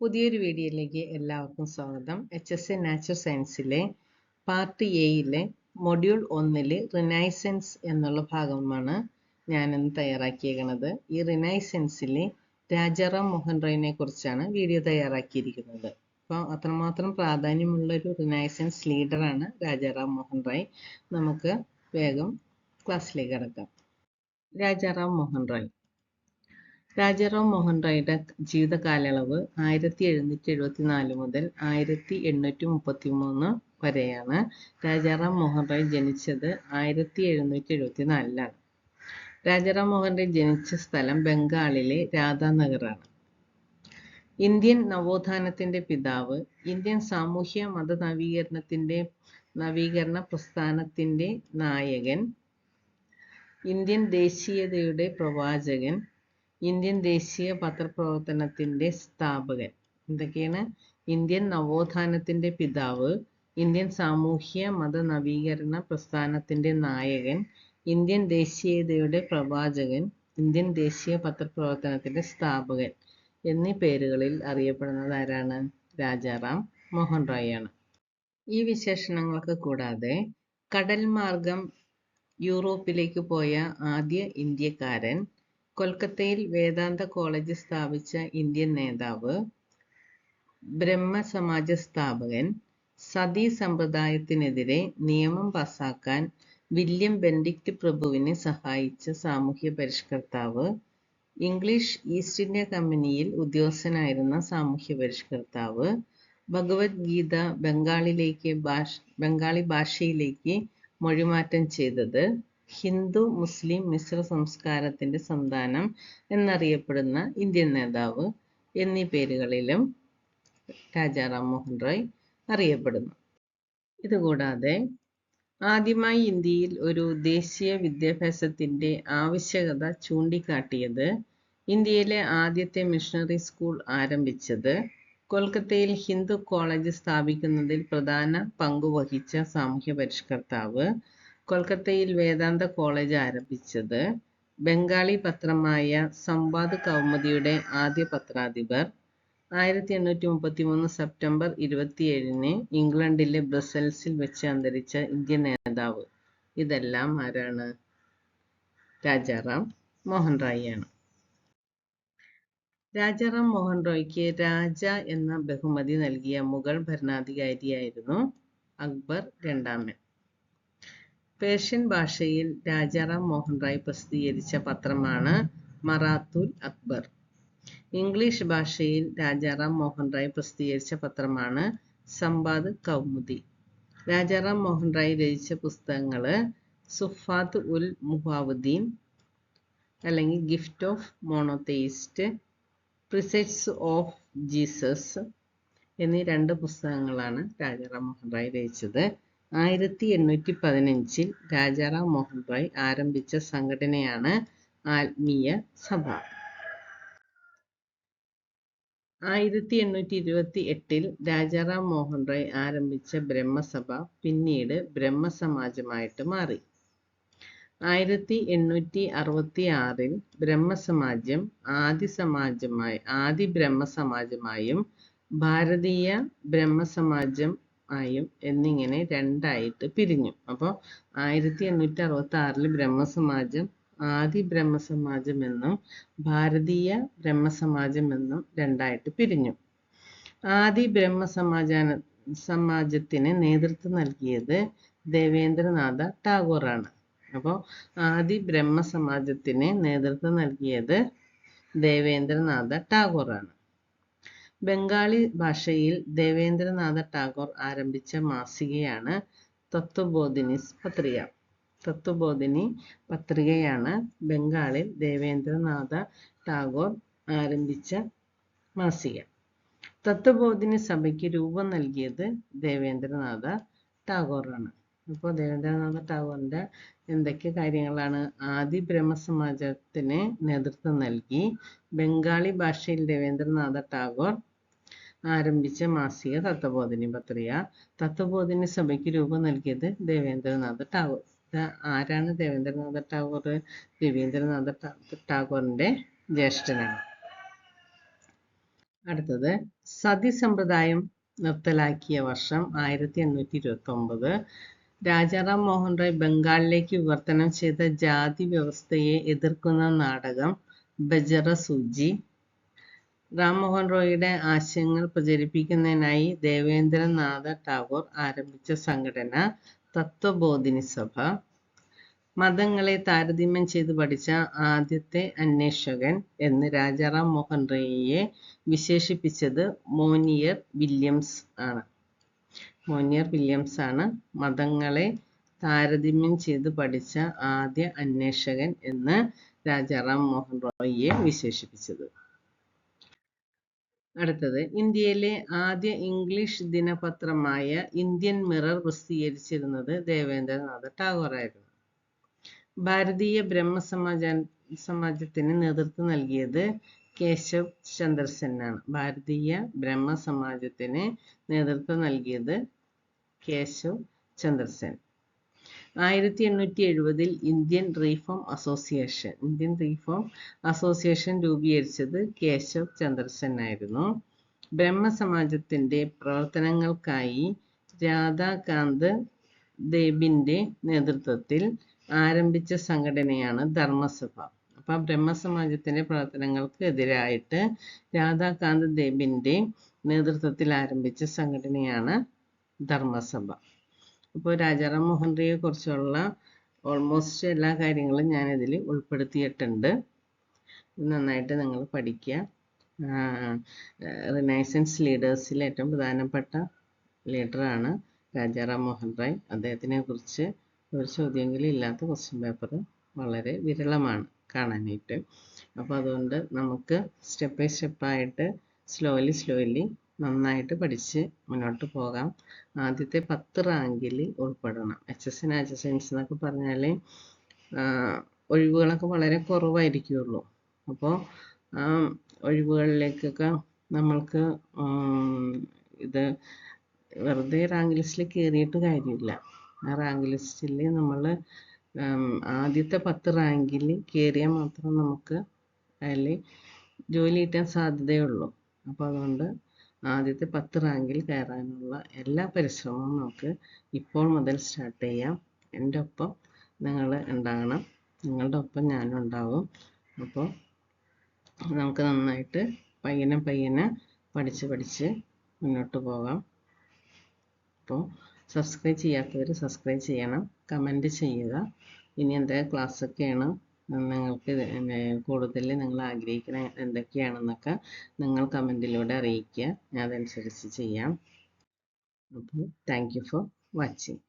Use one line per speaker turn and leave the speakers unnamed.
പുതിയൊരു വീഡിയോയിലേക്ക് എല്ലാവർക്കും സ്വാഗതം. എച്ച് എസ് എ നാച്ചുറൽ സയൻസിലെ പാർട്ട് എയിലെ മൊഡ്യൂൾ ഒന്നിൽ റിനൈസൻസ് എന്നുള്ള ഭാഗമാണ് ഞാനിന്ന് തയ്യാറാക്കിയേക്കുന്നത് ഈ റിനൈസൻസിലെ രാജാറാം മോഹൻ റോയിനെ കുറിച്ചാണ് വീഡിയോ തയ്യാറാക്കിയിരിക്കുന്നത്. അപ്പോൾ അത്രമാത്രം പ്രാധാന്യമുള്ളൊരു റിനൈസൻസ് ലീഡറാണ് രാജാറാം മോഹൻ റോയ്. നമുക്ക് വേഗം ക്ലാസ്സിലേക്ക് കിടക്കാം. രാജാറാം മോഹൻ റോയ് രാജാറാം മോഹൻ റോയുടെ ജീവിത കാലയളവ് ആയിരത്തി എഴുന്നൂറ്റി എഴുപത്തി നാല് മുതൽ ആയിരത്തി എണ്ണൂറ്റി മുപ്പത്തി മൂന്ന് വരെയാണ് രാജാറാം മോഹൻ റോയ് ജനിച്ചത് ആയിരത്തി എഴുന്നൂറ്റി എഴുപത്തി നാലിലാണ് രാജാറാം മോഹൻ റോയ് ജനിച്ച സ്ഥലം ബംഗാളിലെ രാധാനഗറാണ്. ഇന്ത്യൻ നവോത്ഥാനത്തിന്റെ പിതാവ് ഇന്ത്യൻ സാമൂഹ്യ മത നവീകരണത്തിന്റെ നവീകരണ പ്രസ്ഥാനത്തിന്റെ നായകൻ ഇന്ത്യൻ ദേശീയതയുടെ പ്രവാചകൻ ഇന്ത്യൻ ദേശീയ പത്രപ്രവർത്തനത്തിന്റെ സ്ഥാപകൻ. എന്തൊക്കെയാണ്? ഇന്ത്യൻ നവോത്ഥാനത്തിന്റെ പിതാവ് ഇന്ത്യൻ സാമൂഹ്യ മത നവീകരണ പ്രസ്ഥാനത്തിന്റെ നായകൻ ഇന്ത്യൻ ദേശീയതയുടെ പ്രവാചകൻ ഇന്ത്യൻ ദേശീയ പത്രപ്രവർത്തനത്തിന്റെ സ്ഥാപകൻ എന്നീ പേരുകളിൽ അറിയപ്പെടുന്നത് ആരാണ്? രാജാറാം മോഹൻ റോയ് ആണ് ഈ വിശേഷണങ്ങൾക്ക് കൂടാതെ കടൽ മാർഗം യൂറോപ്പിലേക്ക് പോയ ആദ്യ ഇന്ത്യക്കാരൻ കൊൽക്കത്തയിൽ വേദാന്ത കോളേജ് സ്ഥാപിച്ച ഇന്ത്യൻ നേതാവ് ബ്രഹ്മസമാജ സ്ഥാപകൻ സതി സമ്പ്രദായത്തിനെതിരെ നിയമം പാസാക്കാൻ വില്യം ബെൻഡിക്റ്റ് പ്രഭുവിനെ സഹായിച്ച സാമൂഹ്യ പരിഷ്കർത്താവ് ഇംഗ്ലീഷ് ഈസ്റ്റ് ഇന്ത്യ കമ്പനിയിൽ ഉദ്യോഗസ്ഥനായിരുന്ന സാമൂഹ്യ പരിഷ്കർത്താവ് ഭഗവത്ഗീത ബംഗാളിലേക്ക് ഭാഷ ബംഗാളി ഭാഷയിലേക്ക് മൊഴിമാറ്റം ചെയ്തത് ഹിന്ദു മുസ്ലിം മിശ്ര സംസ്കാരത്തിന്റെ സന്താനം എന്നറിയപ്പെടുന്ന ഇന്ത്യൻ നേതാവ് എന്നീ പേരുകളിലും രാജാറാം മോഹൻ റോയ് അറിയപ്പെടുന്നു. ഇതുകൂടാതെ ആദ്യമായി ഇന്ത്യയിൽ ഒരു ദേശീയ വിദ്യാഭ്യാസത്തിന്റെ ആവശ്യകത ചൂണ്ടിക്കാട്ടിയത് ഇന്ത്യയിലെ ആദ്യത്തെ മിഷണറി സ്കൂൾ ആരംഭിച്ചത് കൊൽക്കത്തയിൽ ഹിന്ദു കോളേജ് സ്ഥാപിക്കുന്നതിൽ പ്രധാന പങ്കുവഹിച്ച സാമൂഹ്യ പരിഷ്കർത്താവ് കൊൽക്കത്തയിൽ വേദാന്ത കോളേജ് ആരംഭിച്ചത് ബംഗാളി പത്രമായ സംവാദ് കൗമുദിയുടെ ആദ്യ പത്രാധിപർ. ആയിരത്തി എണ്ണൂറ്റി മുപ്പത്തി മൂന്ന് സെപ്റ്റംബർ ഇരുപത്തിയേഴിന് ഇംഗ്ലണ്ടിലെ ബ്രസൽസിൽ വെച്ച് അന്തരിച്ച ഇന്ത്യൻ നേതാവ്. ഇതെല്ലാം ആരാണ്? രാജാറാം മോഹൻ റായിയാണ്. രാജാറാം മോഹൻ റോയ്ക്ക് രാജ എന്ന ബഹുമതി നൽകിയ മുഗൾ ഭരണാധികാരിയായിരുന്നു അക്ബർ രണ്ടാമൻ. പേർഷ്യൻ ഭാഷയിൽ രാജാറാം മോഹൻ റായ് പ്രസിദ്ധീകരിച്ച പത്രമാണ് മറാത്തുൽ അക്ബർ. ഇംഗ്ലീഷ് ഭാഷയിൽ രാജാറാം മോഹൻ റായ് പ്രസിദ്ധീകരിച്ച പത്രമാണ് സംവാദ് കൗമുദി. രാജാറാം മോഹൻ റായ് രചിച്ച പുസ്തകങ്ങൾ സുഫാത്ത് ഉൽ മുഹാവുദ്ദീൻ അല്ലെങ്കിൽ gift of monotheist precepts of Jesus എന്നീ രണ്ട് പുസ്തകങ്ങളാണ് രാജാറാം മോഹൻ റായ് രചിച്ചത്. ആയിരത്തി എണ്ണൂറ്റി പതിനഞ്ചിൽ രാജാറാം മോഹൻ റോയ് ആരംഭിച്ച സംഘടനയാണ് ആത്മീയ സഭ. ആയിരത്തി എണ്ണൂറ്റി ഇരുപത്തി എട്ടിൽ രാജാറാം മോഹൻ റോയ് ആരംഭിച്ച ബ്രഹ്മസഭ പിന്നീട് ബ്രഹ്മസമാജമായിട്ട് മാറി. ആയിരത്തി എണ്ണൂറ്റി അറുപത്തി ആറിൽ ബ്രഹ്മസമാജം ആദി സമാജമായി ആദി ബ്രഹ്മസമാജമായും ഭാരതീയ ബ്രഹ്മസമാജം ആയും എന്നിങ്ങനെ രണ്ടായിട്ട് പിരിഞ്ഞു. അപ്പോൾ ആയിരത്തി എണ്ണൂറ്റി അറുപത്തി ആറിൽ ബ്രഹ്മസമാജം ആദി ബ്രഹ്മസമാജം എന്നും ഭാരതീയ ബ്രഹ്മസമാജം എന്നും രണ്ടായിട്ട് പിരിഞ്ഞു. ആദി ബ്രഹ്മസമാജാന സമാജത്തിന് നേതൃത്വം നൽകിയത് ദേവേന്ദ്രനാഥ ടാഗോറാണ്. അപ്പോൾ ആദി ബ്രഹ്മസമാജത്തിന് നേതൃത്വം നൽകിയത് ദേവേന്ദ്രനാഥ ടാഗോറാണ്. ബംഗാളി ഭാഷയിൽ ദേവേന്ദ്രനാഥ ടാഗോർ ആരംഭിച്ച മാസികയാണ് തത്വബോധിനി പത്രിക. തത്വബോധിനി പത്രികയാണ് ബംഗാളിൽ ദേവേന്ദ്രനാഥ ടാഗോർ ആരംഭിച്ച മാസിക. തത്വബോധിനി സഭയ്ക്ക് രൂപം നൽകിയത് ദേവേന്ദ്രനാഥ ടാഗോറാണ്. അപ്പോൾ ദേവേന്ദ്രനാഥ ടാഗോറിന്റെ എന്തൊക്കെ കാര്യങ്ങളാണ്? ആദി ബ്രഹ്മസമാജത്തിന് നേതൃത്വം നൽകി ബംഗാളി ഭാഷയിൽ ദേവേന്ദ്രനാഥ ടാഗോർ ആരംഭിച്ച മാസിക തത്വബോധിനി പത്രിക. തത്വബോധിനി സഭയ്ക്ക് രൂപം നൽകിയത് ദേവേന്ദ്രനാഥ ടാഗോർ. ആരാണ് ദേവേന്ദ്രനാഥ ടാഗോർ? രവീന്ദ്രനാഥ ടാഗോറിന്റെ ജ്യേഷ്ഠനാണ്. അടുത്തത് സതി സമ്പ്രദായം നിർത്തലാക്കിയ വർഷം ആയിരത്തി എണ്ണൂറ്റി ഇരുപത്തി ഒമ്പത് രാജാറാം മോഹൻ റോയ് ബംഗാളിലേക്ക് വിവർത്തനം ചെയ്ത ജാതി വ്യവസ്ഥയെ എതിർക്കുന്ന നാടകം ബജറ സൂജി റാംമോഹൻ റോയിയുടെ ആശയങ്ങൾ പ്രചരിപ്പിക്കുന്നതിനായി ദേവേന്ദ്രനാഥ ടാഗോർ ആരംഭിച്ച സംഘടന തത്വബോധിനി സഭ മതങ്ങളെ താരതമ്യം ചെയ്ത് പഠിച്ച ആദ്യത്തെ അന്വേഷകൻ എന്ന് രാജാറാം മോഹൻ റോയിയെ വിശേഷിപ്പിച്ചത് മോനിയർ വില്യംസ് ആണ്. മോനിയർ വില്യംസ് ആണ് മതങ്ങളെ താരതമ്യം ചെയ്ത് പഠിച്ച ആദ്യ അന്വേഷകൻ എന്ന് രാജാറാം മോഹൻ റോയിയെ വിശേഷിപ്പിച്ചത്. അടുത്തത്. ഇന്ത്യയിലെ ആദ്യ ഇംഗ്ലീഷ് ദിനപത്രമായ ഇന്ത്യൻ മിറർ പ്രസിദ്ധീകരിച്ചിരുന്നത് ദേവേന്ദ്രനാഥ ടാഗോർ ആയിരുന്നു. ഭാരതീയ ബ്രഹ്മസമാജ സമാജത്തിന് നേതൃത്വം നൽകിയത് കേശവ് ചന്ദ്ര സെന്നാണ് ഭാരതീയ ബ്രഹ്മ സമാജത്തിന് നേതൃത്വം നൽകിയത് കേശവ് ചന്ദ്ര സെൻ ആയിരത്തി എണ്ണൂറ്റി എഴുപതിൽ Indian reform association Indian reform association രൂപീകരിച്ചത് കേശവ് ചന്ദ്രസെൻ ആയിരുന്നു. ബ്രഹ്മസമാജത്തിന്റെ പ്രവർത്തനങ്ങൾക്കായി രാധാകാന്ത് ദേബിന്റെ നേതൃത്വത്തിൽ ആരംഭിച്ച സംഘടനയാണ് ധർമ്മസഭ. അപ്പൊ ബ്രഹ്മസമാജത്തിന്റെ പ്രവർത്തനങ്ങൾക്ക് എതിരായിട്ട് രാധാകാന്ത് ദേബിന്റെ നേതൃത്വത്തിൽ ആരംഭിച്ച സംഘടനയാണ് ധർമ്മസഭ. അപ്പോൾ രാജാറാം മോഹൻ കുറിച്ചുള്ള ഓൾമോസ്റ്റ് എല്ലാ കാര്യങ്ങളും ഞാൻ ഇതിൽ ഉൾപ്പെടുത്തിയിട്ടുണ്ട് നന്നായിട്ട് നിങ്ങൾ പഠിക്കുക. റിനൈസൻസ് ലീഡേഴ്സിൽ ഏറ്റവും പ്രധാനപ്പെട്ട ലീഡറാണ് രാജാറാം മോഹൻ റായ്. അദ്ദേഹത്തിനെ കുറിച്ച് ഒരു ചോദ്യമെങ്കിലും ഇല്ലാത്ത ക്വസ്റ്റ്യൻ പേപ്പർ വളരെ വിരളമാണ് കാണാനായിട്ട്. അപ്പോൾ അതുകൊണ്ട് നമുക്ക് സ്റ്റെപ്പ് ബൈ സ്റ്റെപ്പായിട്ട് സ്ലോലി സ്ലോലി നന്നായിട്ട് പഠിച്ച് മുന്നോട്ട് പോകാം. ആദ്യത്തെ പത്ത് റാങ്കിൽ ഉൾപ്പെടണം. H S N H S എന്നൊക്കെ പറഞ്ഞാൽ ഒഴിവുകളൊക്കെ വളരെ കുറവായിരിക്കുള്ളൂ. അപ്പോൾ ആ ഒഴിവുകളിലേക്കൊക്കെ നമ്മൾക്ക് ഇത് വെറുതെ റാങ്ക് ലിസ്റ്റിൽ കയറിയിട്ട് കാര്യമില്ല. ആ റാങ്ക് ലിസ്റ്റിൽ നമ്മൾ ആദ്യത്തെ പത്ത് റാങ്കിൽ കയറിയാൽ മാത്രം നമുക്ക് അതിൽ ജോലി കിട്ടാൻ സാധ്യതയുള്ളൂ. അപ്പോൾ അതുകൊണ്ട് ആദ്യത്തെ പത്ത് റാങ്കിൽ കയറാനുള്ള എല്ലാ പരിശ്രമവും നമുക്ക് ഇപ്പോൾ മുതൽ സ്റ്റാർട്ട് ചെയ്യാം. എന്റെ ഒപ്പം നിങ്ങൾ ഉണ്ടാകണം നിങ്ങളുടെ ഒപ്പം ഞാനും ഉണ്ടാവും. അപ്പോൾ നമുക്ക് നന്നായിട്ട് പയ്യനെ പയ്യനെ പഠിച്ച് പഠിച്ച് മുന്നോട്ട് പോകാം. അപ്പോൾ സബ്സ്ക്രൈബ് ചെയ്യാത്തവർ സബ്സ്ക്രൈബ് ചെയ്യണം. കമന്റ് ചെയ്യുക. ഇനി എന്തൊക്കെ ക്ലാസ്സൊക്കെയാണ് നിങ്ങൾക്ക് കൂടുതൽ നിങ്ങൾ ആഗ്രഹിക്കുന്ന എന്തൊക്കെയാണെന്നൊക്കെ നിങ്ങൾ കമന്റിലൂടെ അറിയിക്കുക. ഞാൻ അതനുസരിച്ച് ചെയ്യാം. അപ്പോൾ താങ്ക് യു ഫോർ വാച്ചിങ്